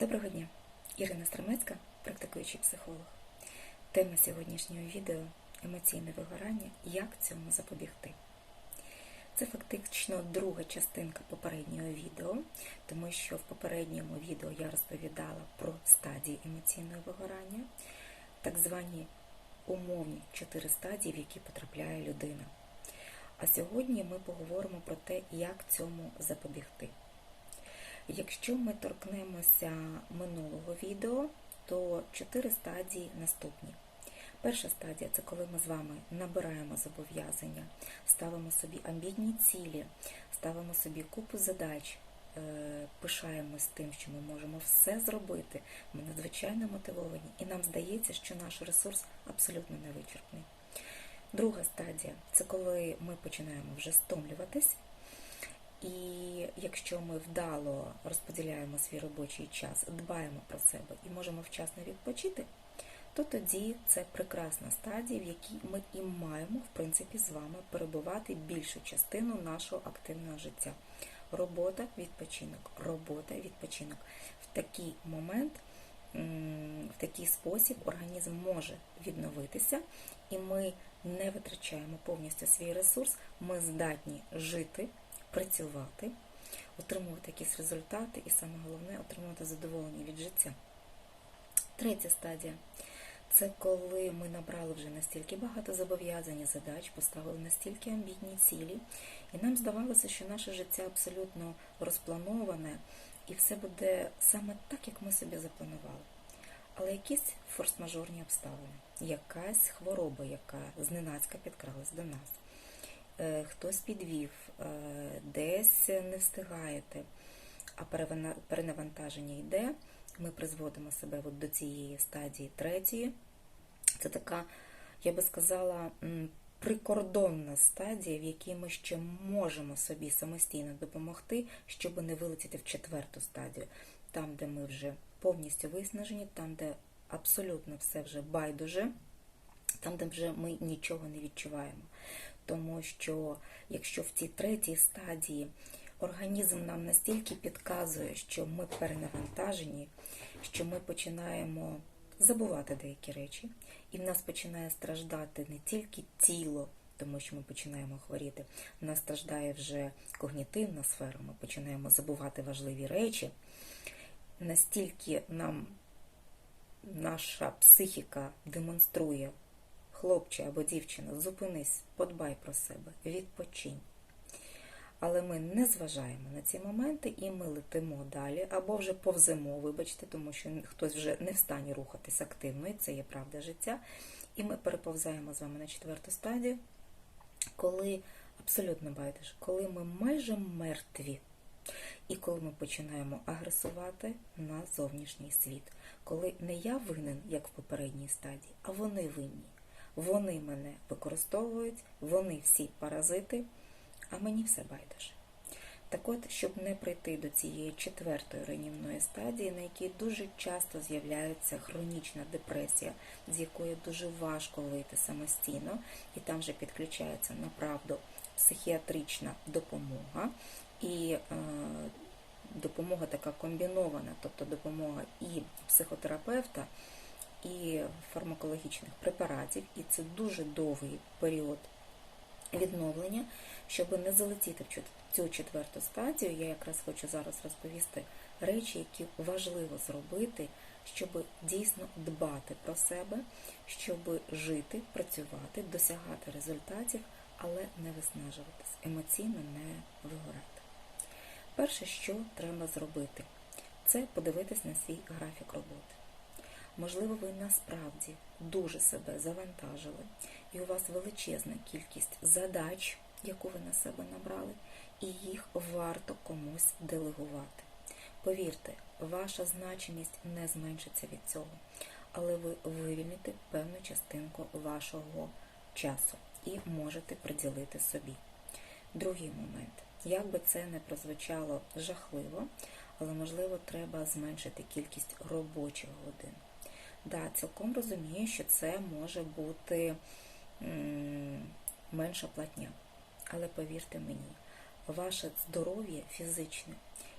Доброго дня! Ірина Страмецька, практикуючий психолог. Тема сьогоднішнього відео емоційне вигорання. Як цьому запобігти? Це фактично друга частинка попереднього відео, тому що в попередньому відео я розповідала про стадії емоційного вигорання, так звані умовні чотири стадії, в які потрапляє людина. А сьогодні ми поговоримо про те, як цьому запобігти. Якщо ми торкнемося минулого відео, то чотири стадії наступні. Перша стадія це коли ми з вами набираємо зобов'язання, ставимо собі амбітні цілі, ставимо собі купу задач, е, пишаємось тим, що ми можемо все зробити. Ми надзвичайно мотивовані, і нам здається, що наш ресурс абсолютно невичерпний. Друга стадія це коли ми починаємо вже стомлюватись. І якщо ми вдало розподіляємо свій робочий час, дбаємо про себе і можемо вчасно відпочити, то тоді це прекрасна стадія, в якій ми і маємо, в принципі, з вами перебувати більшу частину нашого активного життя. Робота, відпочинок, робота, відпочинок. В такий момент, в такий спосіб організм може відновитися, і ми не витрачаємо повністю свій ресурс, ми здатні жити працювати, отримувати якісь результати і саме головне отримувати задоволення від життя. Третя стадія це коли ми набрали вже настільки багато зобов'язань задач, поставили настільки амбітні цілі, і нам здавалося, що наше життя абсолютно розплановане і все буде саме так, як ми собі запланували. Але якісь форс-мажорні обставини, якась хвороба, яка зненацька підкралась до нас. Е, хтось підвів, е, десь не встигаєте, а перенавантаження йде, ми призводимо себе от до цієї стадії третьої. Це така, я би сказала, прикордонна стадія, в якій ми ще можемо собі самостійно допомогти, щоб не вилетіти в четверту стадію, там, де ми вже повністю виснажені, там, де абсолютно все вже байдуже, там, де вже ми нічого не відчуваємо тому що якщо в цій третій стадії організм нам настільки підказує, що ми перенавантажені, що ми починаємо забувати деякі речі, і в нас починає страждати не тільки тіло, тому що ми починаємо хворіти, в нас страждає вже когнітивна сфера, ми починаємо забувати важливі речі, настільки нам наша психіка демонструє Хлопче або дівчина, зупинись, подбай про себе, відпочинь. Але ми не зважаємо на ці моменти і ми летимо далі, або вже повземо, вибачте, тому що хтось вже не в стані рухатись активно, і це є правда життя. І ми переповзаємо з вами на четверту стадію, коли абсолютно байдуже, коли ми майже мертві. І коли ми починаємо агресувати на зовнішній світ, коли не я винен, як в попередній стадії, а вони винні. Вони мене використовують, вони всі паразити, а мені все байдуже. Так от, щоб не прийти до цієї четвертої руйнівної стадії, на якій дуже часто з'являється хронічна депресія, з якої дуже важко вийти самостійно, і там вже підключається направду психіатрична допомога. І е, допомога така комбінована, тобто допомога і психотерапевта і фармакологічних препаратів, і це дуже довгий період відновлення. Щоб не залетіти в цю четверту стадію, я якраз хочу зараз розповісти речі, які важливо зробити, щоб дійсно дбати про себе, щоб жити, працювати, досягати результатів, але не виснажуватись, емоційно не вигорати. Перше, що треба зробити, це подивитись на свій графік роботи. Можливо, ви насправді дуже себе завантажили, і у вас величезна кількість задач, яку ви на себе набрали, і їх варто комусь делегувати. Повірте, ваша значимість не зменшиться від цього, але ви вивільните певну частинку вашого часу і можете приділити собі. Другий момент. Як би це не прозвучало жахливо, але можливо треба зменшити кількість робочих годин. Да, цілком розумію, що це може бути менша платня. Але повірте мені, ваше здоров'я фізичне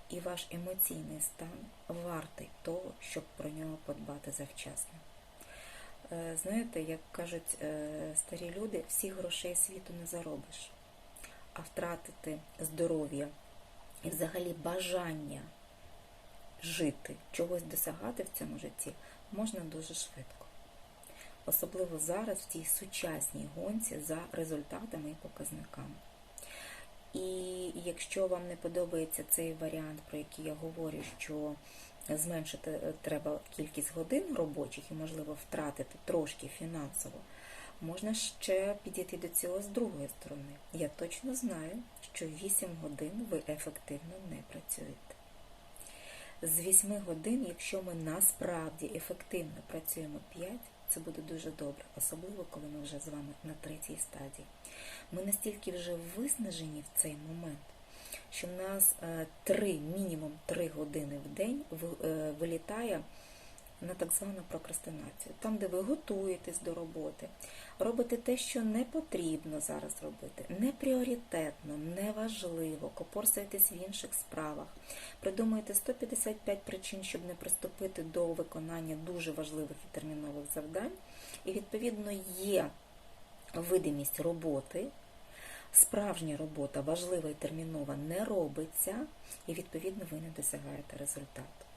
і ваш емоційний стан вартий того, щоб про нього подбати завчасно. Е, знаєте, як кажуть е, старі люди, всіх грошей світу не заробиш, а втратити здоров'я і взагалі бажання жити, чогось досягати в цьому житті можна дуже швидко. Особливо зараз в цій сучасній гонці за результатами і показниками. І якщо вам не подобається цей варіант, про який я говорю, що зменшити е, треба кількість годин робочих і, можливо, втратити трошки фінансово, можна ще підійти до цього з другої сторони. Я точно знаю, що 8 годин ви ефективно не працюєте. З 8 годин, якщо ми насправді ефективно працюємо 5, це буде дуже добре, особливо коли ми вже з вами на третій стадії. Ми настільки вже виснажені в цей момент, що в нас 3, мінімум 3 години в день е, вилітає на так звану прокрастинацію, там, де ви готуєтесь до роботи, робите те, що не потрібно зараз робити, не пріоритетно, не важливо, копорсаєтесь в інших справах, придумуєте 155 причин, щоб не приступити до виконання дуже важливих і термінових завдань, і, відповідно, є видимість роботи. Справжня робота важлива і термінова не робиться, і, відповідно, ви не досягаєте результату.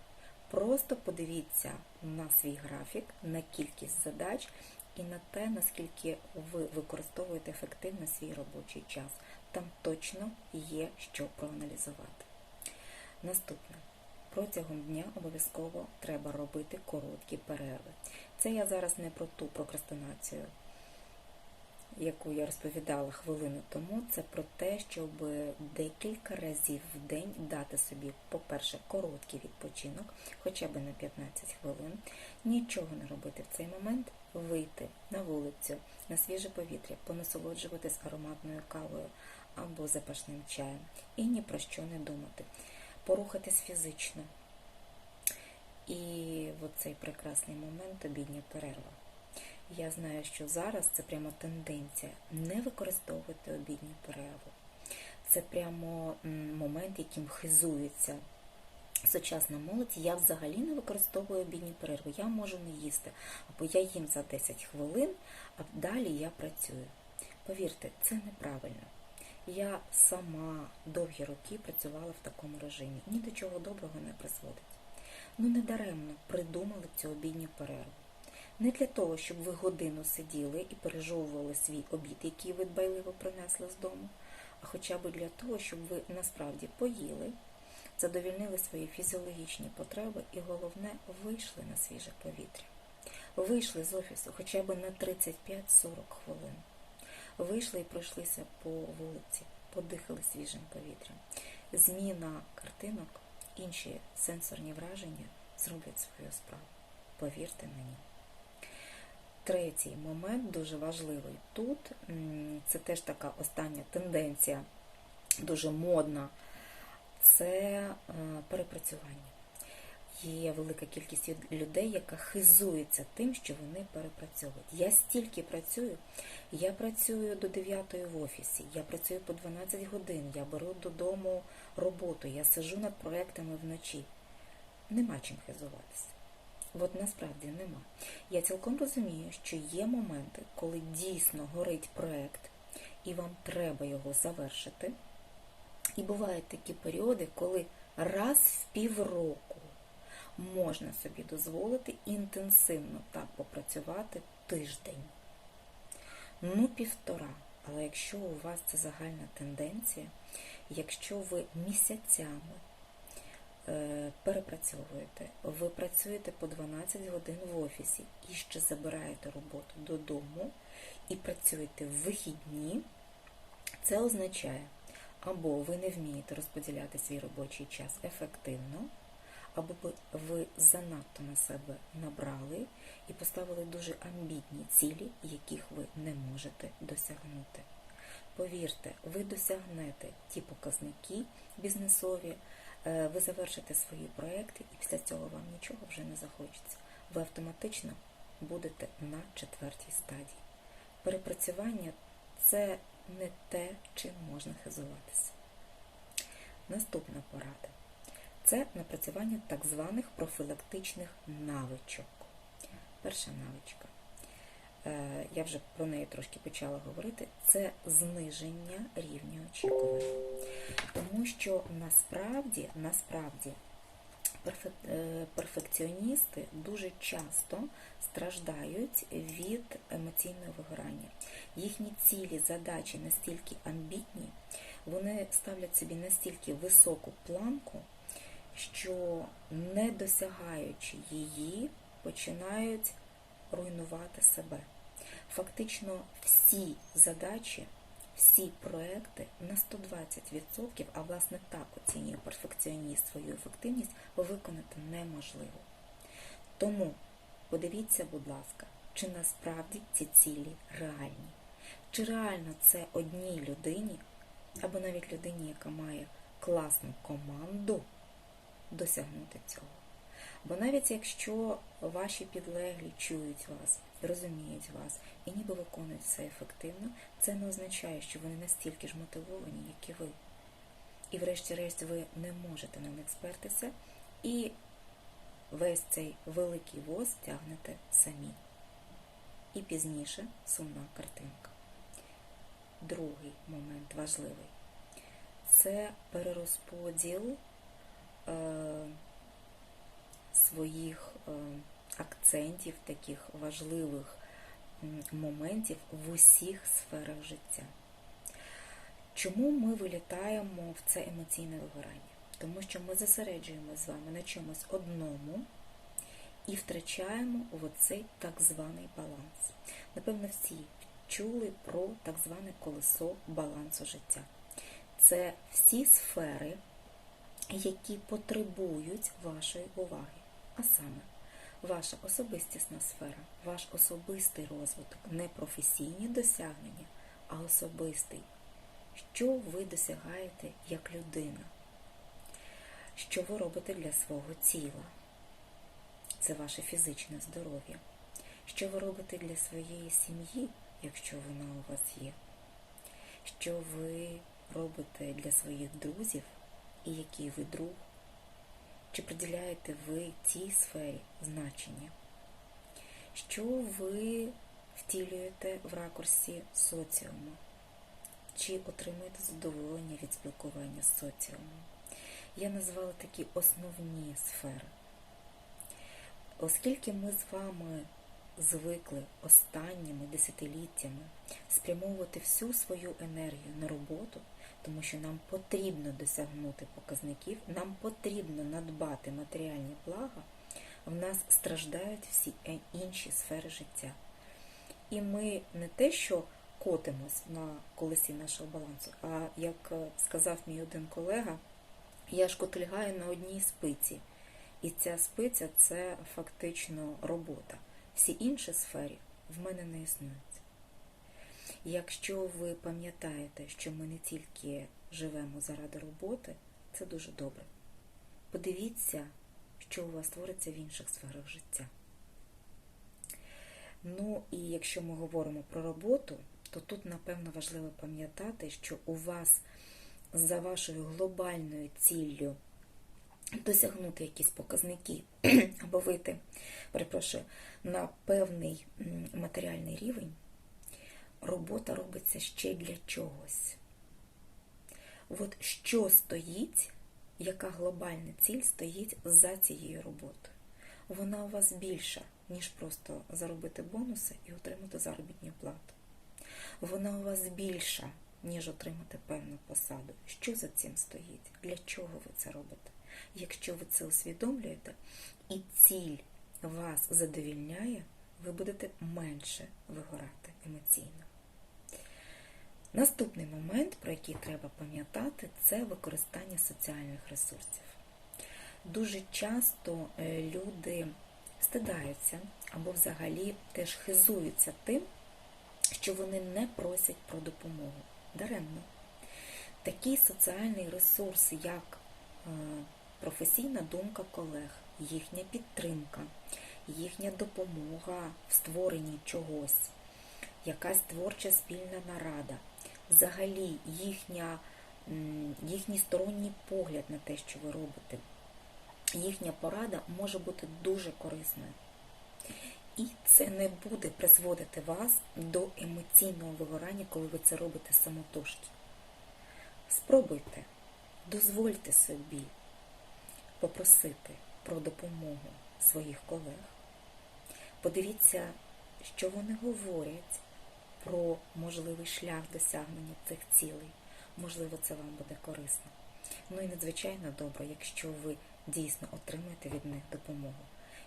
Просто подивіться на свій графік, на кількість задач і на те, наскільки ви використовуєте ефективно свій робочий час. Там точно є що проаналізувати. Наступне. Протягом дня обов'язково треба робити короткі перерви. Це я зараз не про ту прокрастинацію яку я розповідала хвилину тому, це про те, щоб декілька разів в день дати собі, по-перше, короткий відпочинок, хоча б на 15 хвилин, нічого не робити в цей момент, вийти на вулицю, на свіже повітря, понасолоджуватись ароматною кавою або запашним чаєм і ні про що не думати, порухатись фізично. І в цей прекрасний момент обідня перерва. Я знаю, що зараз це прямо тенденція не використовувати обідню перерву. Це прямо момент, яким хизується сучасна молодь. Я взагалі не використовую обідню перерву. Я можу не їсти, або я їм за 10 хвилин, а далі я працюю. Повірте, це неправильно. Я сама довгі роки працювала в такому режимі. Ні до чого доброго не призводить. Ну, не даремно придумали цю обідню перерву. Не для того, щоб ви годину сиділи і пережовували свій обід, який ви дбайливо принесли з дому, а хоча б для того, щоб ви насправді поїли, задовільнили свої фізіологічні потреби і, головне, вийшли на свіже повітря. Вийшли з офісу хоча б на 35-40 хвилин. Вийшли і пройшлися по вулиці, подихали свіжим повітрям. Зміна картинок, інші сенсорні враження зроблять свою справу. Повірте мені. Третій момент дуже важливий тут, це теж така остання тенденція, дуже модна, це е, перепрацювання. Є велика кількість людей, яка хизується тим, що вони перепрацьовують. Я стільки працюю, я працюю до 9 в офісі, я працюю по 12 годин, я беру додому роботу, я сижу над проектами вночі. Нема чим хизуватися. От насправді нема. Я цілком розумію, що є моменти, коли дійсно горить проєкт, і вам треба його завершити. І бувають такі періоди, коли раз в півроку можна собі дозволити інтенсивно так попрацювати тиждень. Ну, півтора. Але якщо у вас це загальна тенденція, якщо ви місяцями перепрацьовуєте, ви працюєте по 12 годин в офісі і ще забираєте роботу додому і працюєте в вихідні, це означає, або ви не вмієте розподіляти свій робочий час ефективно, або ви занадто на себе набрали і поставили дуже амбітні цілі, яких ви не можете досягнути. Повірте, ви досягнете ті показники бізнесові. Е, ви завершите свої проекти, і після цього вам нічого вже не захочеться. Ви автоматично будете на четвертій стадії. Перепрацювання це не те, чим можна хизуватися. Наступна порада. це напрацювання так званих профілактичних навичок. Перша навичка. Е, Я вже про неї трошки почала говорити, це зниження рівня очікувань. Тому що насправді, насправді е, перфекціоністи дуже часто страждають від емоційного вигорання. Їхні цілі, задачі настільки амбітні, вони ставлять собі настільки високу планку, що не досягаючи її, починають руйнувати себе. Фактично всі задачі, всі проекти на 120%, а власне так оцінює перфекціоніст свою ефективність, виконати неможливо. Тому подивіться, будь ласка, чи насправді ці цілі реальні. Чи реально це одній людині, або навіть людині, яка має класну команду, досягнути цього. Бо навіть якщо ваші підлеглі чують вас, розуміють вас і ніби виконують все ефективно, це не означає, що вони настільки ж мотивовані, як і ви. І врешті-решт ви не можете на них спертися і весь цей великий воз тягнете самі. І пізніше сумна картинка. Другий момент важливий це перерозподіл е, своїх е, акцентів, таких важливих моментів в усіх сферах життя. Чому ми вилітаємо в це емоційне вигорання? Тому що ми зосереджуємо з вами на чомусь одному і втрачаємо в оцей так званий баланс. Напевно, всі чули про так зване колесо балансу життя. Це всі сфери, які потребують вашої уваги. А саме, ваша особистісна сфера, ваш особистий розвиток, не професійні досягнення, а особистий. Що ви досягаєте як людина? Що ви робите для свого тіла? Це ваше фізичне здоров'я. Що ви робите для своєї сім'ї, якщо вона у вас є? Що ви робите для своїх друзів і який ви друг? Чи приділяєте ви цій сфері значення? Що ви втілюєте в ракурсі соціуму? Чи отримуєте задоволення від спілкування з соціумом? Я назвала такі основні сфери. Оскільки ми з вами звикли останніми десятиліттями спрямовувати всю свою енергію на роботу, тому що нам потрібно досягнути показників, нам потрібно надбати матеріальні блага, в нас страждають всі інші сфери життя. І ми не те, що котимось на колесі нашого балансу, а як сказав мій один колега, я ж котлягаю на одній спиці. І ця спиця це фактично робота. Всі інші сфери в мене не існують. Якщо ви пам'ятаєте, що ми не тільки живемо заради роботи, це дуже добре. Подивіться, що у вас твориться в інших сферах життя. Ну і якщо ми говоримо про роботу, то тут, напевно, важливо пам'ятати, що у вас за вашою глобальною ціллю досягнути якісь показники або вийти, перепрошую, на певний матеріальний рівень, робота робиться ще для чогось. От що стоїть, яка глобальна ціль стоїть за цією роботою? Вона у вас більша, ніж просто заробити бонуси і отримати заробітну плату. Вона у вас більша, ніж отримати певну посаду. Що за цим стоїть? Для чого ви це робите? Якщо ви це усвідомлюєте, і ціль вас задовільняє, ви будете менше вигорати емоційно. Наступний момент, про який треба пам'ятати, це використання соціальних ресурсів. Дуже часто люди стидаються або взагалі теж хизуються тим, що вони не просять про допомогу. Даремно. Такий соціальний ресурс, як професійна думка колег, їхня підтримка, їхня допомога в створенні чогось, якась творча спільна нарада, взагалі їхня, їхній сторонній погляд на те, що ви робите, їхня порада може бути дуже корисною. І це не буде призводити вас до емоційного вигорання, коли ви це робите самотужки. Спробуйте, дозвольте собі попросити про допомогу своїх колег. Подивіться, що вони говорять про можливий шлях досягнення цих цілей. Можливо, це вам буде корисно. Ну і надзвичайно добре, якщо ви дійсно отримаєте від них допомогу.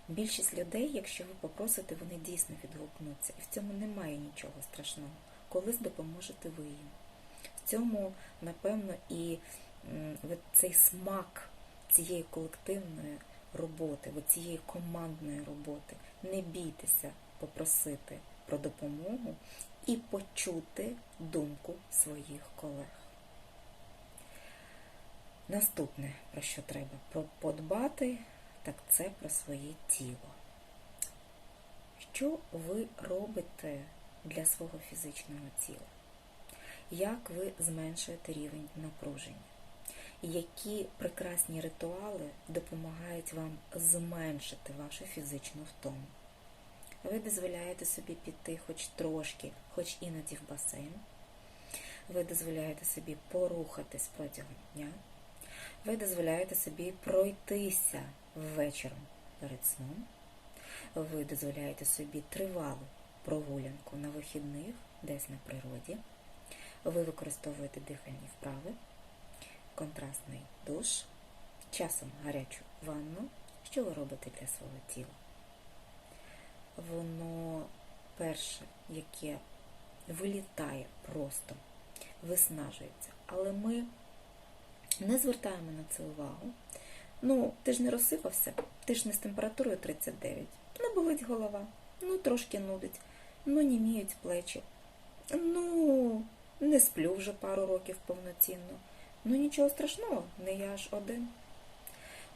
Більшість людей, якщо ви попросите, вони дійсно відгукнуться. І в цьому немає нічого страшного. Колись допоможете ви їм. В цьому, напевно, і цей смак цієї колективної роботи, цієї командної роботи. Не бійтеся попросити про допомогу і почути думку своїх колег. Наступне, про що треба подбати, так це про своє тіло. Що ви робите для свого фізичного тіла? Як ви зменшуєте рівень напруження? Які прекрасні ритуали допомагають вам зменшити вашу фізичну втому? Ви дозволяєте собі піти хоч трошки, хоч іноді в басейн. Ви дозволяєте собі порухатись протягом дня. Ви дозволяєте собі пройтися ввечером перед сном. Ви дозволяєте собі тривалу прогулянку на вихідних, десь на природі. Ви використовуєте дихальні вправи, контрастний душ, часом гарячу ванну. Що ви робите для свого тіла? Воно перше, яке вилітає просто, виснажується. Але ми не звертаємо на це увагу. Ну, ти ж не розсипався, ти ж не з температурою 39. Ну, болить голова, ну трошки нудить, ну німіють плечі. Ну, не сплю вже пару років повноцінно. Ну нічого страшного, не я ж один.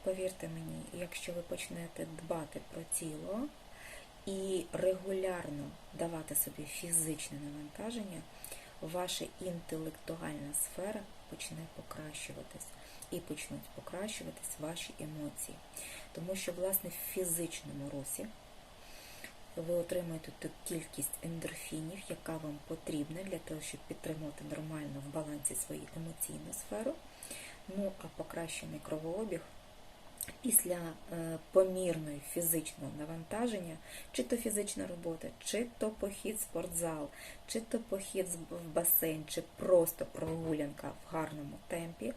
Повірте мені, якщо ви почнете дбати про тіло і регулярно давати собі фізичне навантаження, ваша інтелектуальна сфера почне покращуватись і почнуть покращуватись ваші емоції. Тому що, власне, в фізичному русі ви отримуєте ту кількість ендорфінів, яка вам потрібна для того, щоб підтримувати нормально в балансі свою емоційну сферу. Ну, а покращений кровообіг після е, помірної фізичного навантаження, чи то фізична робота, чи то похід в спортзал, чи то похід в басейн, чи просто прогулянка в гарному темпі,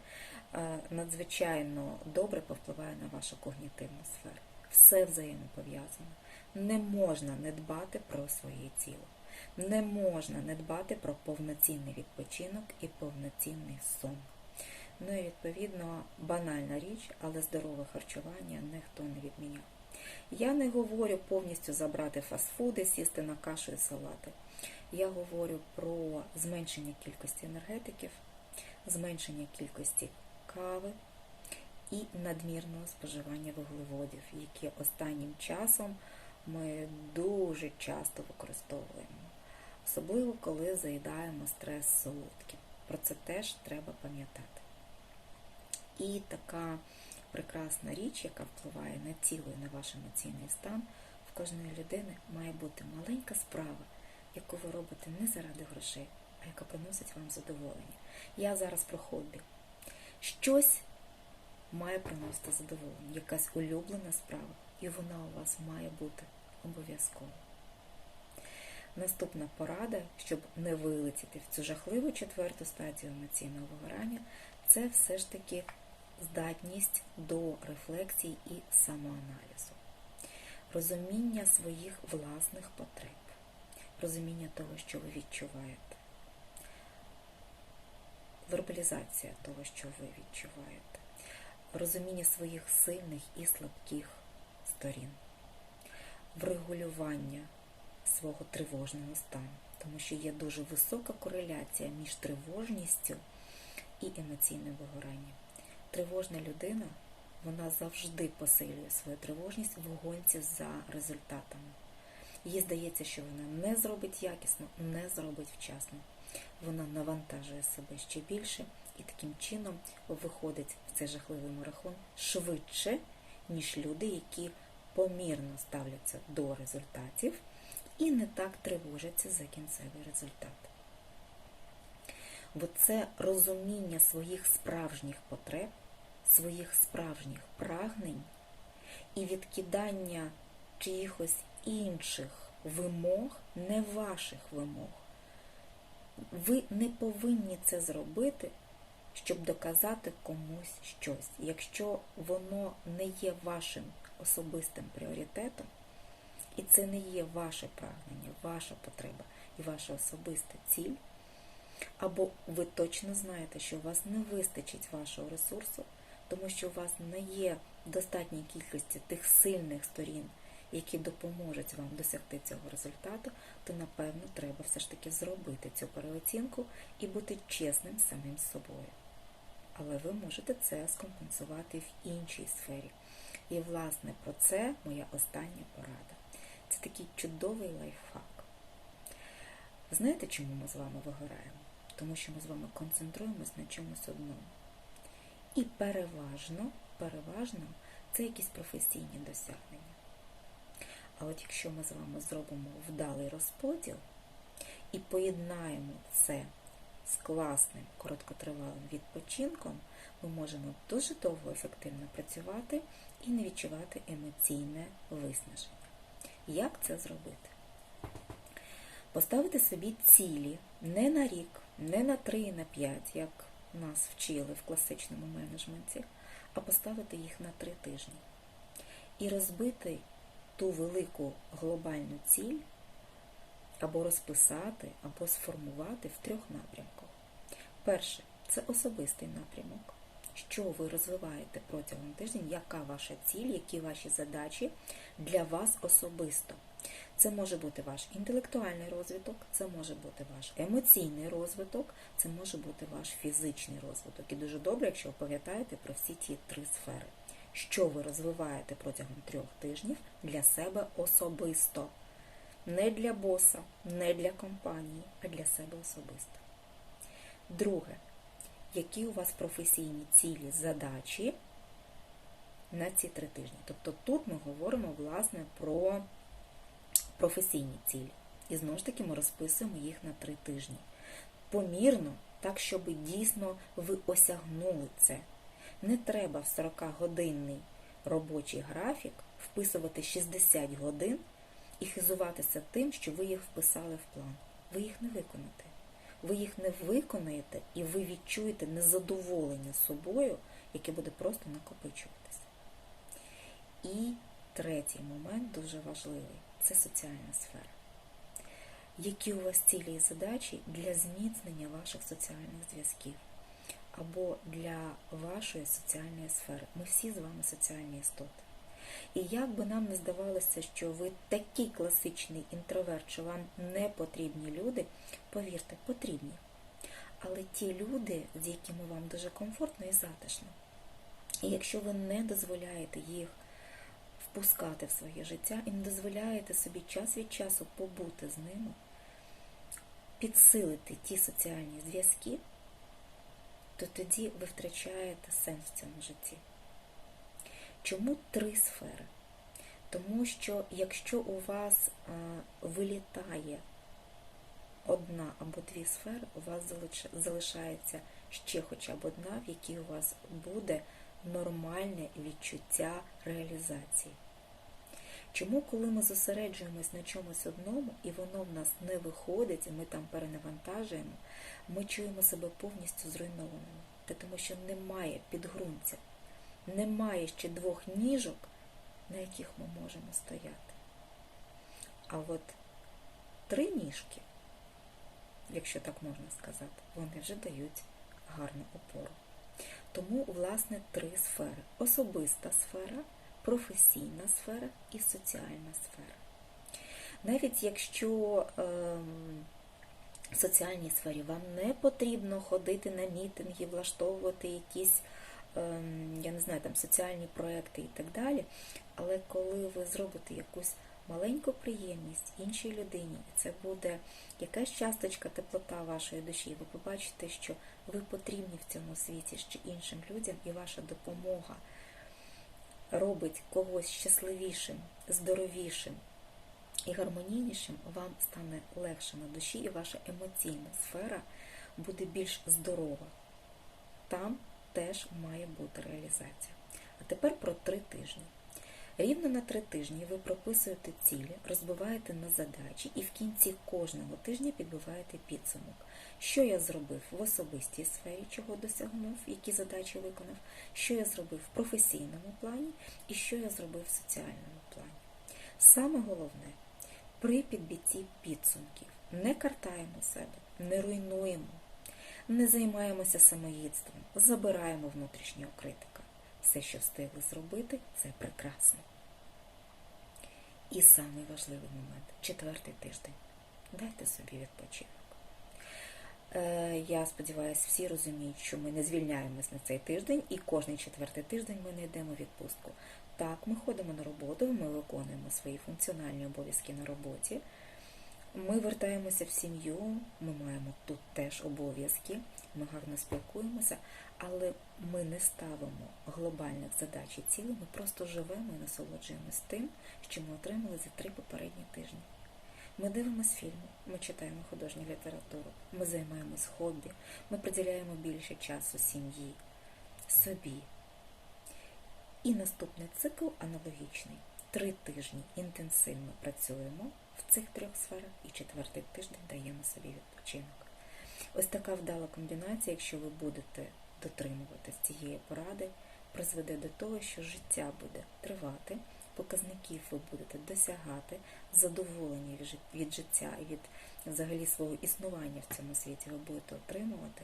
е, надзвичайно добре повпливає на вашу когнітивну сферу. Все взаємопов'язано. Не можна не дбати про своє тіло. Не можна не дбати про повноцінний відпочинок і повноцінний сон. Ну і відповідно банальна річ, але здорове харчування ніхто не відміняв. Я не говорю повністю забрати фастфуди, сісти на кашу і салати. Я говорю про зменшення кількості енергетиків, зменшення кількості кави і надмірного споживання вуглеводів, які останнім часом ми дуже часто використовуємо, особливо коли заїдаємо стрес солодким. Про це теж треба пам'ятати. І така прекрасна річ, яка впливає на тіло і на ваш емоційний стан, в кожної людини має бути маленька справа, яку ви робите не заради грошей, а яка приносить вам задоволення. Я зараз про хобі. Щось має приносити задоволення, якась улюблена справа, і вона у вас має бути обов'язково. Наступна порада, щоб не вилетіти в цю жахливу четверту стадію емоційного вигорання, це все ж таки здатність до рефлексії і самоаналізу, розуміння своїх власних потреб, розуміння того, що ви відчуваєте, вербалізація того, що ви відчуваєте, розуміння своїх сильних і слабких сторін, врегулювання свого тривожного стану, тому що є дуже висока кореляція між тривожністю і емоційним вигоранням тривожна людина, вона завжди посилює свою тривожність в гонці за результатами. Їй здається, що вона не зробить якісно, не зробить вчасно. Вона навантажує себе ще більше і таким чином виходить в цей жахливий марафон швидше, ніж люди, які помірно ставляться до результатів і не так тривожаться за кінцевий результат. Бо це розуміння своїх справжніх потреб, своїх справжніх прагнень і відкидання чиїхось інших вимог, не ваших вимог. Ви не повинні це зробити, щоб доказати комусь щось. Якщо воно не є вашим особистим пріоритетом, і це не є ваше прагнення, ваша потреба і ваша особиста ціль, або ви точно знаєте, що у вас не вистачить вашого ресурсу, тому що у вас не є достатньої кількості тих сильних сторін, які допоможуть вам досягти цього результату, то напевно треба все ж таки зробити цю переоцінку і бути чесним самим собою. Але ви можете це скомпенсувати в іншій сфері. І, власне, про це моя остання порада. Це такий чудовий лайфхак. Знаєте, чому ми з вами вигораємо? Тому що ми з вами концентруємось на чомусь одному. І переважно, переважно це якісь професійні досягнення. А от якщо ми з вами зробимо вдалий розподіл і поєднаємо це з класним короткотривалим відпочинком, ми можемо дуже довго ефективно працювати і не відчувати емоційне виснаження. Як це зробити? Поставити собі цілі не на рік, не на 3, на 5, як нас вчили в класичному менеджменті, а поставити їх на 3 тижні. І розбити ту велику глобальну ціль або розписати, або сформувати в трьох напрямках. Перше це особистий напрямок. Що ви розвиваєте протягом тижня, яка ваша ціль, які ваші задачі для вас особисто. Це може бути ваш інтелектуальний розвиток, це може бути ваш емоційний розвиток, це може бути ваш фізичний розвиток. І дуже добре, якщо ви пам'ятаєте про всі ті три сфери. Що ви розвиваєте протягом трьох тижнів для себе особисто. Не для боса, не для компанії, а для себе особисто. Друге, які у вас професійні цілі, задачі на ці три тижні. Тобто тут ми говоримо, власне, про професійні цілі. І знову ж таки ми розписуємо їх на три тижні. Помірно, так, щоб дійсно ви осягнули це. Не треба в 40-годинний робочий графік вписувати 60 годин і хизуватися тим, що ви їх вписали в план. Ви їх не виконаєте. Ви їх не виконаєте і ви відчуєте незадоволення собою, яке буде просто накопичуватися. І третій момент дуже важливий це соціальна сфера. Які у вас цілі і задачі для зміцнення ваших соціальних зв'язків або для вашої соціальної сфери? Ми всі з вами соціальні істоти. І як би нам не здавалося, що ви такий класичний інтроверт, що вам не потрібні люди, повірте, потрібні. Але ті люди, з якими вам дуже комфортно і затишно. І якщо ви не дозволяєте їх впускати в своє життя і не дозволяєте собі час від часу побути з ними, підсилити ті соціальні зв'язки, то тоді ви втрачаєте сенс в цьому житті. Чому три сфери? Тому що якщо у вас вилітає одна або дві сфери, у вас залишається ще хоча б одна, в якій у вас буде нормальне відчуття реалізації. Чому, коли ми зосереджуємось на чомусь одному, і воно в нас не виходить, і ми там перенавантажуємо, ми чуємо себе повністю зруйнованими, тому що немає підґрунтя, немає ще двох ніжок, на яких ми можемо стояти. А от три ніжки, якщо так можна сказати, вони вже дають гарну опору. Тому, власне, три сфери: особиста сфера, професійна сфера і соціальна сфера. Навіть якщо е, в соціальній сфері вам не потрібно ходити на мітинги, влаштовувати якісь, е, я не знаю, там соціальні проекти і так далі, але коли ви зробите якусь маленьку приємність іншій людині, і це буде якась часточка теплота вашої душі, ви побачите, що ви потрібні в цьому світі ще іншим людям, і ваша допомога робить когось щасливішим, здоровішим і гармонійнішим, вам стане легше на душі, і ваша емоційна сфера буде більш здорова. Там теж має бути реалізація. А тепер про три тижні. Рівно на три тижні ви прописуєте цілі, розбиваєте на задачі і в кінці кожного тижня підбиваєте підсумок. Що я зробив в особистій сфері, чого досягнув, які задачі виконав, що я зробив в професійному плані і що я зробив в соціальному плані. Саме головне, при підбитті підсумків не картаємо себе, не руйнуємо, не займаємося самоїдством, забираємо внутрішнього критика. Все, що встигли зробити, це прекрасно. І самий важливий момент четвертий тиждень. Дайте собі відпочинок. Е, Я сподіваюся, всі розуміють, що ми не звільняємось на цей тиждень, і кожний четвертий тиждень ми не йдемо в відпустку. Так, ми ходимо на роботу, ми виконуємо свої функціональні обов'язки на роботі. Ми вертаємося в сім'ю, ми маємо тут теж обов'язки, ми гарно спілкуємося, але ми не ставимо глобальних задач і цілей, ми просто живемо і насолоджуємось тим, що ми отримали за три попередні тижні. Ми дивимося фільми, ми читаємо художню літературу, ми займаємось хобі, ми приділяємо більше часу сім'ї, собі. І наступний цикл аналогічний. Три тижні інтенсивно працюємо в цих трьох сферах і четвертий тиждень даємо собі відпочинок. Ось така вдала комбінація, якщо ви будете дотримуватись цієї поради, призведе до того, що життя буде тривати, показників ви будете досягати, задоволення від життя і від взагалі свого існування в цьому світі ви будете отримувати.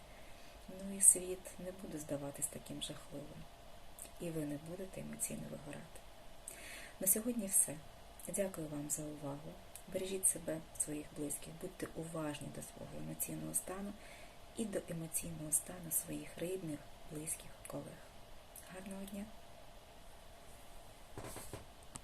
Ну і світ не буде здаватись таким жахливим. І ви не будете емоційно вигорати. На сьогодні все. Дякую вам за увагу. Бережіть себе, своїх близьких, будьте уважні до свого емоційного стану і до емоційного стану своїх рідних, близьких, колег. Гарного дня!